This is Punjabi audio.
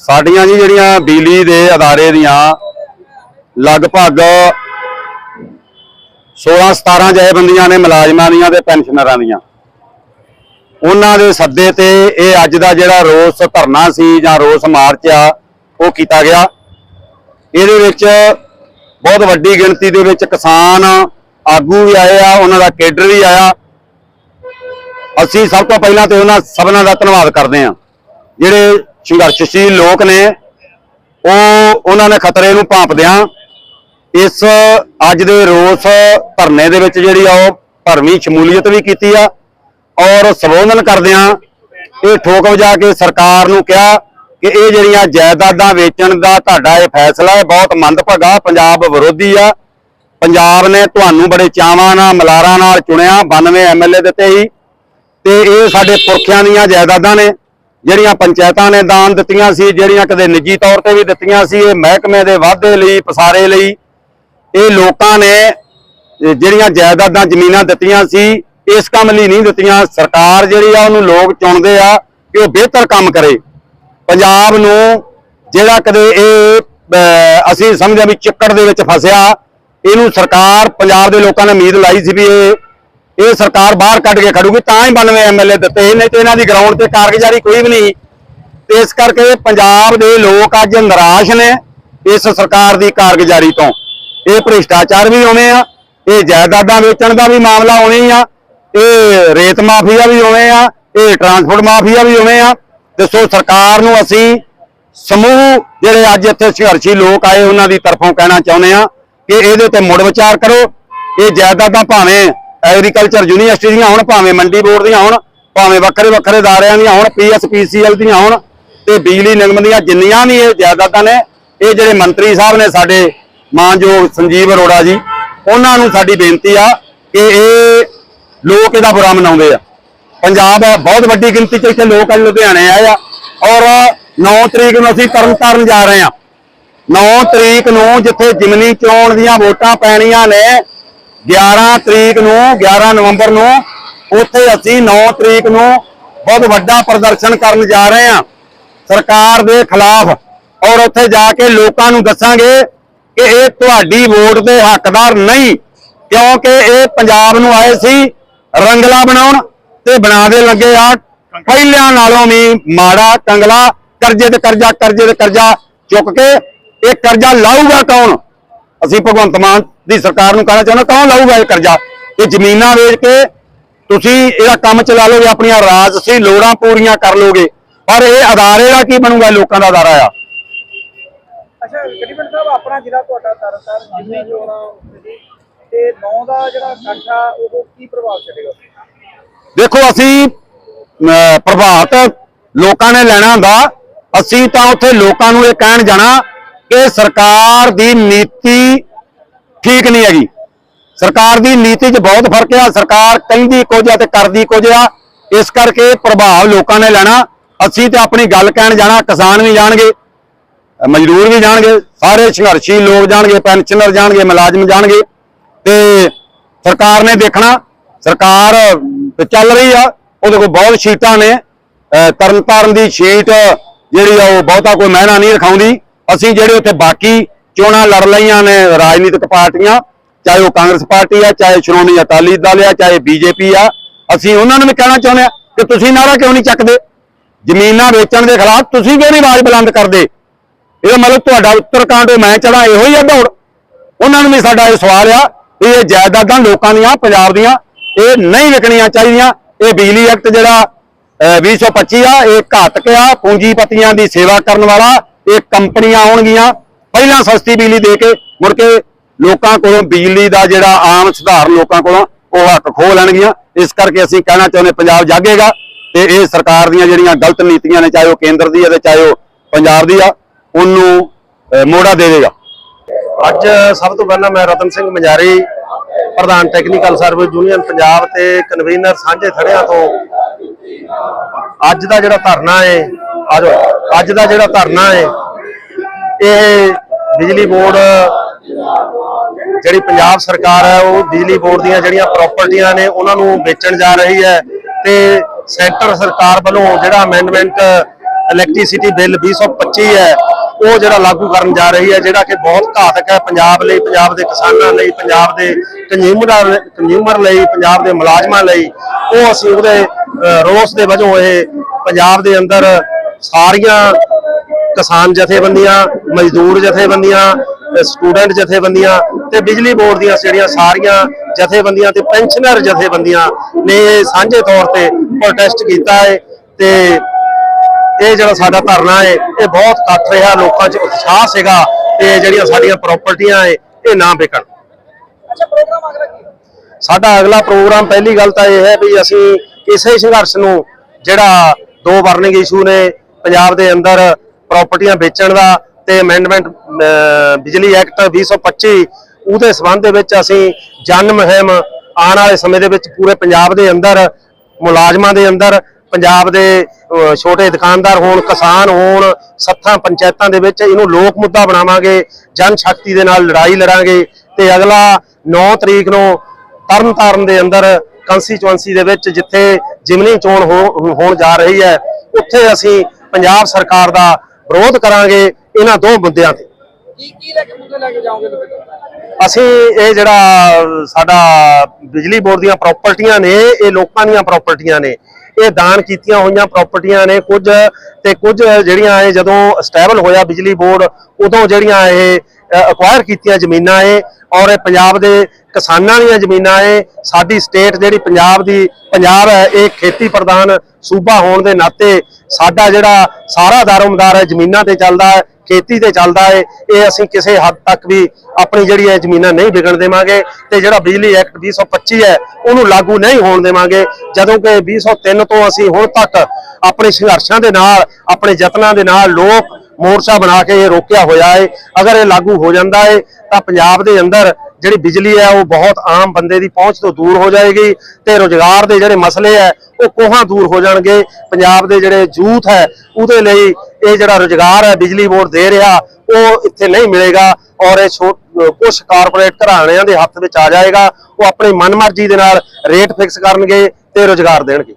ਸਾਡੀਆਂ ਜੀ ਜਿਹੜੀਆਂ ਬਿਜਲੀ ਦੇ ਅਦਾਰੇ ਦੀਆਂ ਲਗਭਗ 16 17 ਜਥੇਬੰਦੀਆਂ ਨੇ ਮੁਲਾਜ਼ਮਾਂ ਦੀਆਂ ਤੇ ਪੈਨਸ਼ਨਰਾਂ ਦੀਆਂ। ਉਹਨਾਂ ਦੇ ਸੱਦੇ ਤੇ ਇਹ ਅੱਜ ਦਾ ਜਿਹੜਾ ਰੋਸ ਧਰਨਾ ਸੀ ਜਾਂ ਰੋਸ ਮਾਰਚ ਆ, ਉਹ ਕੀਤਾ ਗਿਆ। ਇਹਦੇ ਵਿੱਚ ਬਹੁਤ ਵੱਡੀ ਗਿਣਤੀ ਦੇ ਵਿੱਚ ਕਿਸਾਨ ਆਗੂ ਵੀ ਆਏ ਆ, ਉਹਨਾਂ ਦਾ ਕੇਡਰ ਵੀ ਆਇਆ। ਅਸੀਂ ਸਭ ਤੋਂ ਪਹਿਲਾਂ ਤੇ ਉਹਨਾਂ ਸਭਨਾਂ ਦਾ ਧੰਨਵਾਦ ਕਰਦੇ ਹਾਂ। ਜਿਹੜੇ ਸੰਘਰਸ਼ਸ਼ੀਲ ਲੋਕ ਨੇ, ਉਹ ਉਹਨਾਂ ਨੇ ਖਤਰੇ ਨੂੰ ਭਾਂਪਦਿਆਂ ਇਸ ਅੱਜ ਦੇ ਰੋਸ ਧਰਨੇ ਦੇ ਵਿੱਚ ਜਿਹੜੀ ਆ ਉਹ ਭਰਵੀਂ ਸ਼ਮੂਲੀਅਤ ਵੀ ਕੀਤੀ ਆ ਔਰ ਸੰਬੋਧਨ ਕਰਦਿਆਂ ਇਹ ਠੋਕ ਵਜਾ ਕੇ ਸਰਕਾਰ ਨੂੰ ਕਿਹਾ ਕਿ ਇਹ ਜਿਹੜੀਆਂ ਜਾਇਦਾਦਾਂ ਵੇਚਣ ਦਾ ਤੁਹਾਡਾ ਇਹ ਫੈਸਲਾ ਹੈ, ਬਹੁਤ ਮੰਦਭਾਗਾ, ਪੰਜਾਬ ਵਿਰੋਧੀ ਆ। ਪੰਜਾਬ ਨੇ ਤੁਹਾਨੂੰ ਬੜੇ ਚਾਵਾਂ ਨਾਲ, ਮਲਾਰਾਂ ਨਾਲ ਚੁਣਿਆ 92 ਐਮਐਲਏ ਦਿੱਤੇ ਸੀ। ਤੇ ਇਹ ਸਾਡੇ ਪੁਰਖਿਆਂ ਦੀਆਂ ਜਾਇਦਾਦਾਂ ਨੇ। ਜਿਹੜੀਆਂ ਪੰਚਾਇਤਾਂ ਨੇ ਦਾਨ ਦਿੱਤੀਆਂ ਸੀ, ਜਿਹੜੀਆਂ ਕਦੇ ਨਿੱਜੀ ਤੌਰ ਤੇ ਵੀ ਦਿੱਤੀਆਂ ਸੀ, ਇਹ ਮਹਿਕਮੇ ਦੇ ਵਾਧੇ ਲਈ, ਪਸਾਰੇ ਲਈ, ਇਹ ਲੋਕਾਂ ਨੇ ਜਿਹੜੀਆਂ ਜਾਇਦਾਦਾਂ ਜ਼ਮੀਨਾਂ ਦਿੱਤੀਆਂ ਸੀ, ਇਸ ਕੰਮ ਲਈ ਨਹੀਂ ਦਿੱਤੀਆਂ। ਸਰਕਾਰ ਜਿਹੜੀ ਆ, ਉਹਨੂੰ ਲੋਕ ਚੁਣਦੇ ਆ ਕਿ ਉਹ ਬਿਹਤਰ ਕੰਮ ਕਰੇ। ਪੰਜਾਬ ਨੂੰ ਜਿਹੜਾ ਕਦੇ ਇਹ ਅਸੀਂ ਸਮਝਿਆ ਵੀ ਚਿੱਕੜ ਦੇ ਵਿੱਚ ਫਸਿਆ, ਇਹਨੂੰ ਸਰਕਾਰ ਪੰਜਾਬ ਦੇ ਲੋਕਾਂ ਨੇ ਉਮੀਦ ਲਾਈ ਸੀ ਵੀ ਇਹ ਇਹ ਸਰਕਾਰ ਬਾਹਰ ਕੱਢ ਕੇ ਖੜੂਗੀ, ਤਾਂ ਹੀ 92 ਐਮਐਲਏ ਦਿੱਤੇ। ਨਹੀਂ ਤੇ ਇਹਨਾਂ ਦੀ ਗਰਾਊਂਡ ਤੇ ਕਾਰਗੁਜ਼ਾਰੀ ਕੋਈ ਵੀ ਨਹੀਂ। ਤੇ ਇਸ ਕਰਕੇ ਪੰਜਾਬ ਦੇ ਲੋਕ ਅੱਜ ਨਿਰਾਸ਼ ਨੇ ਇਸ ਸਰਕਾਰ ਦੀ ਕਾਰਗੁਜ਼ਾਰੀ ਤੋਂ। ਇਹ ਭ੍ਰਿਸ਼ਟਾਚਾਰ ਵੀ ਉਵੇਂ ਆ, ਇਹ ਜਾਇਦਾਦਾਂ ਵੇਚਣ ਦਾ ਵੀ ਮਾਮਲਾ ਉਵੇਂ ਹੀ ਆ, ਇਹ ਰੇਤ ਮਾਫੀਆ ਵੀ ਉਵੇਂ ਆ, ਇਹ ਟਰਾਂਸਪੋਰਟ ਮਾਫੀਆ ਵੀ ਉਵੇਂ ਆ। ਦੱਸੋ ਸਰਕਾਰ ਨੂੰ ਅਸੀਂ ਸਮੂਹ ਜਿਹੜੇ ਅੱਜ ਇੱਥੇ ਸੰਘਰਸ਼ੀ ਲੋਕ ਆਏ, ਉਹਨਾਂ ਦੀ ਤਰਫੋਂ ਕਹਿਣਾ ਚਾਹੁੰਦੇ ਆ ਕਿ ਇਹਦੇ ਤੇ ਮੁੜ ਵਿਚਾਰ ਕਰੋ। ਇਹ ਜਾਇਦਾਦਾਂ ਭਾਵੇਂ ਐਗਰੀਕਲਚਰ ਯੂਨੀਵਰਸਿਟੀ ਦੀਆਂ ਹੋਣ ਭਾਵੇਂ ਮੰਡੀ ਬੋਰਡ ਦੀਆਂ ਹੋਣ, ਭਾਵੇਂ ਵੱਖਰੇ ਵੱਖਰੇ ਅਦਾਰਿਆਂ ਦੀਆਂ ਹੋਣ ਪੀਐਸਪੀਸੀਐਲ ਦੀਆਂ ਹੋਣ, ਤੇ ਬਿਜਲੀ ਨਿਗਮ ਦੀਆਂ ਜਿੰਨੀਆਂ ਵੀ ਇਹ ਜਾਇਦਾਦਾਂ ਨੇ, ਇਹ ਜਿਹੜੇ ਮੰਤਰੀ ਸਾਹਿਬ ਨੇ ਸਾਡੇ ਮਾਨਯੋਗ ਸੰਜੀਵ ਅਰੋੜਾ ਜੀ, ਉਹਨਾਂ ਨੂੰ ਸਾਡੀ ਬੇਨਤੀ ਆ ਕਿ ਇਹ ਲੋਕ ਇਹਦਾ ਬੁਰਾ ਮਨਾਉਂਦੇ ਆ। ਪੰਜਾਬ ਬਹੁਤ ਵੱਡੀ ਗਿਣਤੀ ਚ ਇੱਥੇ ਲੋਕ ਅੱਜ ਲੁਧਿਆਣੇ ਆਏ ਆ, ਔਰ 9 ਤਰੀਕ ਨੂੰ ਅਸੀਂ ਤਰਨਤਾਰਨ ਜਾ ਰਹੇ ਆ। 9 ਤਰੀਕ ਨੂੰ ਜਿੱਥੇ ਜਿਮਨੀ ਚੋਣ ਦੀਆਂ ਵੋਟਾਂ ਪੈਣੀਆਂ ਨੇ 11 ਤਰੀਕ ਨੂੰ 11 ਨਵੰਬਰ ਨੂੰ ਉੱਥੇ ਅਸੀਂ 9 ਤਰੀਕ ਨੂੰ ਬਹੁਤ ਵੱਡਾ ਪ੍ਰਦਰਸ਼ਨ ਕਰਨ ਜਾ ਰਹੇ ਹਾਂ। ਸਰਕਾਰ ਦੇ ਖਿਲਾਫ ਔਰ ਉੱਥੇ ਜਾ ਕੇ ਲੋਕਾਂ ਨੂੰ ਦੱਸਾਂਗੇ ਕਿ ਇਹ ਤੁਹਾਡੀ ਵੋਟ ਦੇ ਹੱਕਦਾਰ ਨਹੀਂ, ਕਿਉਂਕਿ ਇਹ ਪੰਜਾਬ ਨੂੰ ਆਏ ਸੀ ਰੰਗਲਾ ਬਣਾਉਣ ਤੇ ਬਣਾ ਦੇ ਲੱਗੇ ਆ। ਪਹਿਲਿਆਂ ਨਾਲੋਂ ਵੀ ਮਾੜਾ ਕੰਗਲਾ ਕਰਜ਼ੇ ਤੇ ਕਰਜ਼ਾ, ਕਰਜ਼ੇ ਤੇ ਕਰਜ਼ਾ ਚੁੱਕ ਕੇ ਇਹ ਕਰਜ਼ਾ ਲਾਊਗਾ ਕੌਣ? ਅਸੀਂ ਭਗਵੰਤ ਮਾਨ ਦੀ ਸਰਕਾਰ ਨੂੰ ਕਹਿਣਾ ਚਾਹੁੰਦਾ ਕੌਣ ਲਾਊਗਾ ਇਹ ਕਰਜ਼ਾ? ਇਹ ਜ਼ਮੀਨਾਂ ਵੇਚ ਕੇ ਤੁਸੀਂ ਇਹਦਾ ਕੰਮ ਚਲਾ ਲੋਗੇ ਆਪਣੀਆਂ ਰਾਜਸੀ ਲੋੜਾਂ ਪੂਰੀਆਂ ਕਰ ਲੋਗੇ ਪਰ ਇਹ ਅਦਾਰੇ ਦਾ ਕੀ ਬਣੂਗਾ ਲੋਕਾਂ ਦਾ ਅਦਾਰਾ ਆ। ਅੱਛਾ ਕਰੀਬਨ ਸਾਹਿਬ ਆਪਣਾ ਜ਼ਿਲ੍ਹਾ ਤੁਹਾਡਾ ਤਰਨਤਾਰਨ ਜਿੰਨੀ ਚੋਣਾਂ ਸੀ ਤੇ 9 ਦਾ ਜਿਹੜਾ ਇਕੱਠ ਆ ਉਹ ਕੀ ਪ੍ਰਭਾਵ ਛੱਡੇਗਾ? ਦੇਖੋ ਅਸੀਂ ਪ੍ਰਭਾਵਿਤ ਲੋਕਾਂ ਨੇ ਲੈਣਾ ਹੁੰਦਾ ਅਸੀਂ ਤਾਂ ਉੱਥੇ ਲੋਕਾਂ ਨੂੰ ਇਹ ਕਹਿਣ ਜਾਣਾ ਕਿ ਸਰਕਾਰ ਦੀ ਨੀਤੀ ਠੀਕ ਨਹੀਂ ਹੈਗੀ। ਸਰਕਾਰ ਦੀ ਨੀਤੀ 'ਚ ਬਹੁਤ ਫ਼ਰਕ ਆ। ਸਰਕਾਰ ਕਹਿੰਦੀ ਕੁਝ ਆ ਤੇ ਕਰਦੀ ਕੁਝ ਆ। ਇਸ ਕਰਕੇ ਪ੍ਰਭਾਵ ਲੋਕਾਂ ਨੇ ਲੈਣਾ। ਅਸੀਂ ਤੇ ਆਪਣੀ ਗੱਲ ਕਹਿਣ ਜਾਣਾ ਕਿਸਾਨ ਵੀ ਜਾਣਗੇ ਮਜ਼ਦੂਰ ਵੀ ਜਾਣਗੇ ਸਾਰੇ ਸੰਘਰਸ਼ੀ ਲੋਕ ਜਾਣਗੇ ਪੈਨਸ਼ਨਰ ਜਾਣਗੇ ਮੁਲਾਜ਼ਮ ਜਾਣਗੇ ਤੇ ਸਰਕਾਰ ਨੇ ਦੇਖਣਾ। ਸਰਕਾਰ ਤੇ ਚੱਲ ਰਹੀ ਆ। ਉਹਦੇ ਕੋਲ ਬਹੁਤ ਸ਼ੀਟਾਂ ਨੇ। ਅ, ਤਰਨਤਾਰਨ ਦੀ ਸ਼ੀਟ ਜਿਹੜੀ ਆ ਉਹ ਬਹੁਤਾ ਕੋਈ ਮਹਿਨਾ ਨਹੀਂ ਰਖਾਉਂਦੀ। ਅਸੀਂ ਜਿਹੜੇ ਉੱਥੇ ਬਾਕੀ ਚੋਣਾਂ ਲੜ ਲਈਆਂ ਨੇ ਰਾਜਨੀਤਿਕ ਪਾਰਟੀਆਂ ਚਾਹੇ ਉਹ ਕਾਂਗਰਸ ਪਾਰਟੀ ਆ ਚਾਹੇ ਸ਼੍ਰੋਮਣੀ ਅਕਾਲੀ ਦਲ ਆ ਚਾਹੇ ਬੀਜੇਪੀ ਆ ਅਸੀਂ ਉਹਨਾਂ ਨੂੰ ਵੀ ਕਹਿਣਾ ਚਾਹੁੰਦੇ ਆ ਕਿ ਤੁਸੀਂ ਨਾਰਾ ਕਿਉਂ ਨਹੀਂ ਚੱਕਦੇ? ਜ਼ਮੀਨਾਂ ਵੇਚਣ ਦੇ ਖਿਲਾਫ ਤੁਸੀਂ ਕਿਉਂ ਨਹੀਂ ਆਵਾਜ਼ ਬੁਲੰਦ ਕਰਦੇ? ਇਹਦਾ ਮਤਲਬ ਤੁਹਾਡਾ ਉੱਤਰਕਾਂਡ ਮੈਂ ਚੜਾ ਇਹੋ ਹੀ ਆ ਦੌੜ। ਉਹਨਾਂ ਨੂੰ ਵੀ ਸਾਡਾ ਇਹ ਸਵਾਲ ਆ ਵੀ ਇਹ ਜਾਇਦਾਦਾਂ ਲੋਕਾਂ ਦੀਆਂ ਪੰਜਾਬ ਦੀਆਂ ਇਹ ਨਹੀਂ ਵਿਕਣੀਆਂ ਚਾਹੀਦੀਆਂ। ਇਹ ਬਿਜਲੀ ਐਕਟ ਜਿਹੜਾ ਅਹ, 2025 ਆ ਇਹ ਘਾਤਕ ਆ ਪੂੰਜੀਪਤੀਆਂ ਦੀ ਸੇਵਾ ਕਰਨ ਵਾਲਾ ਇਹ ਕੰਪਨੀਆਂ ਆਉਣਗੀਆਂ ਪਹਿਲਾਂ ਸਸਤੀ ਬਿਜਲੀ ਦੇ ਕੇ ਮੁੜ ਕੇ ਲੋਕਾਂ ਕੋਲੋਂ ਬਿਜਲੀ ਦਾ ਜਿਹੜਾ ਆਮ ਸਧਾਰਨ ਲੋਕਾਂ ਕੋਲੋਂ ਉਹ ਹੱਕ ਖੋਹ ਲੈਣਗੀਆਂ। ਇਸ ਕਰਕੇ ਅਸੀਂ ਕਹਿਣਾ ਚਾਹੁੰਦੇ ਪੰਜਾਬ ਜਾਗੇਗਾ ਤੇ ਇਹ ਸਰਕਾਰ ਦੀਆਂ ਜਿਹੜੀਆਂ ਗਲਤ ਨੀਤੀਆਂ ਨੇ ਚਾਹੇ ਉਹ ਕੇਂਦਰ ਦੀ ਆ ਤੇ ਚਾਹੇ ਉਹ ਪੰਜਾਬ ਦੀ ਆ ਉਹਨੂੰ ਅਹ, ਮੋੜਾ ਦੇਵੇਗਾ ਅੱਜ ਸਭ ਤੋਂ ਪਹਿਲਾਂ ਮੈਂ ਰਤਨ ਸਿੰਘ ਮਜਾਰੀ ਪ੍ਰਧਾਨ ਟੈਕਨੀਕਲ ਸਰਵਿਸ ਯੂਨੀਅਨ ਪੰਜਾਬ ਤੇ ਕਨਵੀਨਰ ਸਾਂਝੇ ਥੜਿਆਂ ਤੋਂ ਅੱਜ ਦਾ ਜਿਹੜਾ ਧਰਨਾ ਹੈ ਆਜੋ ਅੱਜ ਦਾ ਜਿਹੜਾ ਧਰਨਾ ਹੈ ਇਹ ਬਿਜਲੀ ਬੋਰਡ, ਜਿਹੜੀ ਪੰਜਾਬ ਸਰਕਾਰ ਹੈ, ਉਹ ਬਿਜਲੀ ਬੋਰਡ ਦੀਆਂ ਜਿਹੜੀਆਂ ਪ੍ਰਾਪਰਟੀਆਂ ਨੇ, ਉਹਨਾਂ ਨੂੰ ਵੇਚਣ ਜਾ ਰਹੀ ਹੈ ਤੇ ਸੈਂਟਰ ਸਰਕਾਰ ਵੱਲੋਂ ਜਿਹੜਾ ਅਮੈਂਡਮੈਂਟ ਇਲੈਕਟ੍ਰਿਸਿਟੀ ਬਿੱਲ 2025 ਹੈ, ਉਹ ਜਿਹੜਾ ਲਾਗੂ ਕਰਨ ਜਾ ਰਹੀ ਹੈ, ਜਿਹੜਾ ਕਿ ਬਹੁਤ ਘਾਤਕ ਹੈ ਪੰਜਾਬ ਲਈ, ਪੰਜਾਬ ਦੇ ਕਿਸਾਨਾਂ ਲਈ, ਪੰਜਾਬ ਦੇ ਕੰਜ਼ਿਊਮਰਾਂ ਕੰਜ਼ਿਊਮਰ ਲਈ, ਪੰਜਾਬ ਦੇ ਮੁਲਾਜ਼ਮਾਂ ਲਈ। ਉਹ ਅਸੀਂ ਉਹਦੇ ਰੋਸ ਦੇ ਵਜੋਂ ਇਹ ਪੰਜਾਬ ਦੇ ਅੰਦਰ ਸਾਰੀਆਂ ਕਿਸਾਨ ਜਥੇਬੰਦੀਆਂ ਮਜ਼ਦੂਰ ਜਥੇਬੰਦੀਆਂ ਸਟੂਡੈਂਟ ਜਥੇਬੰਦੀਆਂ ਤੇ ਬਿਜਲੀ ਬੋਰਡ ਦੀਆਂ ਜਿਹੜੀਆਂ ਸਾਰੀਆਂ ਜਥੇਬੰਦੀਆਂ ਤੇ ਪੈਨਸ਼ਨਰ ਜਥੇਬੰਦੀਆਂ ਨੇ ਸਾਂਝੇ ਤੌਰ ਤੇ ਪ੍ਰੋਟੈਸਟ ਕੀਤਾ ਹੈ ਤੇ ਇਹ ਜਿਹੜਾ ਸਾਡਾ ਧਰਨਾ ਹੈ ਇਹ ਬਹੁਤ ਇਕੱਠ ਰਿਹਾ ਲੋਕਾਂ 'ਚ ਉਤਸ਼ਾਹ ਸੀਗਾ ਤੇ ਜਿਹੜੀਆਂ ਸਾਡੀਆਂ ਪ੍ਰਾਪਰਟੀਆਂ ਹੈ ਇਹ ਨਾ ਵਿਕਣ ਅੱਛਾ ਪ੍ਰੋਗਰਾਮ ਅਗਲਾ ਕੀ ਹੈ? ਸਾਡਾ ਅਗਲਾ ਪ੍ਰੋਗਰਾਮ ਪਹਿਲੀ ਗੱਲ ਤਾਂ ਇਹ ਹੈ ਵੀ ਅਸੀਂ ਇਸੇ ਸੰਘਰਸ਼ ਨੂੰ ਜਿਹੜਾ ਦੋ ਵਾਰਨਿੰਗ ਇਸ਼ੂ ਨੇ ਪੰਜਾਬ ਦੇ ਅੰਦਰ ਪ੍ਰਾਪਰਟੀਆਂ ਵੇਚਣ ਦਾ ਤੇ ਅਮੈਂਡਮੈਂਟ ਬਿਜਲੀ ਐਕਟ 2025 ਉਹਦੇ ਸਬੰਧ ਦੇ ਵਿੱਚ ਅਸੀਂ ਜਨ ਮੁਹਿੰਮ ਆਉਣ ਵਾਲੇ ਸਮੇਂ ਦੇ ਵਿੱਚ ਪੂਰੇ ਪੰਜਾਬ ਦੇ ਅੰਦਰ, ਮੁਲਾਜ਼ਮਾਂ ਦੇ ਅੰਦਰ, ਪੰਜਾਬ ਦੇ ਛੋਟੇ ਦੁਕਾਨਦਾਰ ਹੋਣ, ਕਿਸਾਨ ਹੋਣ, ਸੱਥਾਂ ਪੰਚਾਇਤਾਂ ਦੇ ਵਿੱਚ ਇਹਨੂੰ ਲੋਕ ਮੁੱਦਾ ਬਣਾਵਾਂਗੇ ਜਨ ਸ਼ਕਤੀ ਦੇ ਨਾਲ ਲੜਾਈ ਲੜਾਂਗੇ ਤੇ ਅਗਲਾ 9 ਤਰੀਕ ਨੂੰ ਤਰਨਤਾਰਨ ਦੇ ਅੰਦਰ ਕੰਸਟੀਚੁਐਂਸੀ ਦੇ ਵਿੱਚ ਜਿੱਥੇ ਜਿਮਨੀ ਚੋਣ ਹੋ- ਹੋਣ ਜਾ ਰਹੀ ਹੈ, ਉੱਥੇ ਅਸੀਂ ਪੰਜਾਬ ਸਰਕਾਰ ਦਾ ਵਿਰੋਧ ਕਰਾਂਗੇ ਇਹਨਾਂ ਦੋ ਮੁੱਦਿਆਂ ਤੇ। ਕੀ ਕੀ ਲੈ ਕੇ ਮੁੱਦੇ ਲੈ ਕੇ ਜਾਓਗੇ ਲੋਕਾਂ ਅਸੀਂ ਇਹ ਜਿਹੜਾ ਸਾਡਾ ਬਿਜਲੀ ਬੋਰਡ ਦੀਆਂ ਪ੍ਰਾਪਰਟੀਆਂ ਨੇ ਇਹ ਲੋਕਾਂ ਦੀਆਂ ਪ੍ਰਾਪਰਟੀਆਂ ਨੇ। ਇਹ ਦਾਨ ਕੀਤੀਆਂ ਹੋਈਆਂ ਪ੍ਰਾਪਰਟੀਆਂ ਨੇ ਕੁਝ ਤੇ ਕੁਝ ਜਿਹੜੀਆਂ ਇਹ ਜਦੋਂ ਸਟੇਬਲ ਹੋਇਆ ਬਿਜਲੀ ਬੋਰਡ ਉਦੋਂ ਜਿਹੜੀਆਂ ਇਹ ਅਕਵਾਇਰ ਕੀਤੀਆਂ ਜ਼ਮੀਨਾਂ ਏ ਔਰ ਇਹ ਪੰਜਾਬ ਦੇ ਕਿਸਾਨਾਂ ਦੀਆਂ ਜ਼ਮੀਨਾਂ ਏ। ਸਾਡੀ ਸਟੇਟ ਜਿਹੜੀ ਪੰਜਾਬ ਦੀ, ਪੰਜਾਬ ਹੈ, ਇਹ ਖੇਤੀ ਪ੍ਰਧਾਨ ਸੂਬਾ ਹੋਣ ਦੇ ਨਾਤੇ ਸਾਡਾ ਜਿਹੜਾ ਸਾਰਾ ਦਾਰੋਮਦਾਰ ਹੈ, ਜ਼ਮੀਨਾਂ ਤੇ ਚੱਲਦਾ ਹੈ, ਖੇਤੀ ਤੇ ਚੱਲਦਾ ਏ। ਇਹ ਅਸੀਂ ਕਿਸੇ ਹੱਦ ਤੱਕ ਵੀ ਆਪਣੀ ਜਿਹੜੀ ਹੈ ਜ਼ਮੀਨਾਂ ਨਹੀਂ ਵਿਕਣ ਦੇਵਾਂਗੇ ਤੇ ਜਿਹੜਾ ਬਿਜਲੀ ਐਕਟ 2025 ਹੈ, ਉਹਨੂੰ ਲਾਗੂ ਨਹੀਂ ਹੋਣ ਦੇਵਾਂਗੇ। ਜਦੋਂ ਕਿ 2003 ਤੋਂ ਅਸੀਂ ਹੁਣ ਤੱਕ ਆਪਣੇ ਸੰਘਰਸ਼ਾਂ ਦੇ ਨਾਲ, ਆਪਣੇ ਯਤਨਾਂ ਦੇ ਨਾਲ ਲੋਕ ਮੋਰਚਾ ਬਣਾ ਕੇ ਇਹ ਰੋਕਿਆ ਹੋਇਆ ਹੈ ਅਗਰ ਇਹ ਲਾਗੂ ਹੋ ਜਾਂਦਾ ਹੈ ਤਾਂ ਪੰਜਾਬ ਦੇ ਅੰਦਰ ਜਿਹੜੀ ਬਿਜਲੀ ਹੈ, ਉਹ ਬਹੁਤ ਆਮ ਬੰਦੇ ਦੀ ਪਹੁੰਚ ਤੋਂ ਦੂਰ ਹੋ ਜਾਏਗੀ ਤੇ ਰੋਜ਼ਗਾਰ ਦੇ ਜਿਹੜੇ ਮਸਲੇ ਹੈ, ਉਹ ਕੋਹਾਂ ਦੂਰ ਹੋ ਜਾਣਗੇ। ਪੰਜਾਬ ਦੇ ਜਿਹੜੇ ਯੂਥ ਹੈ, ਉਹਦੇ ਲਈ ਇਹ ਜਿਹੜਾ ਰੋਜ਼ਗਾਰ ਹੈ, ਬਿਜਲੀ ਬੋਰਡ ਦੇ ਰਿਹਾ, ਉਹ ਇੱਥੇ ਨਹੀਂ ਮਿਲੇਗਾ ਔਰ ਇਹ ਕੁਝ ਕਾਰਪੋਰੇਟ ਘਰਾਣਿਆਂ ਦੇ ਹੱਥ ਵਿੱਚ ਆ ਜਾਏਗਾ। ਉਹ ਆਪਣੀ ਮਨਮਰਜ਼ੀ ਦੇ ਨਾਲ ਰੇਟ ਫਿਕਸ ਕਰਨਗੇ ਤੇ ਰੋਜ਼ਗਾਰ ਦੇਣਗੇ।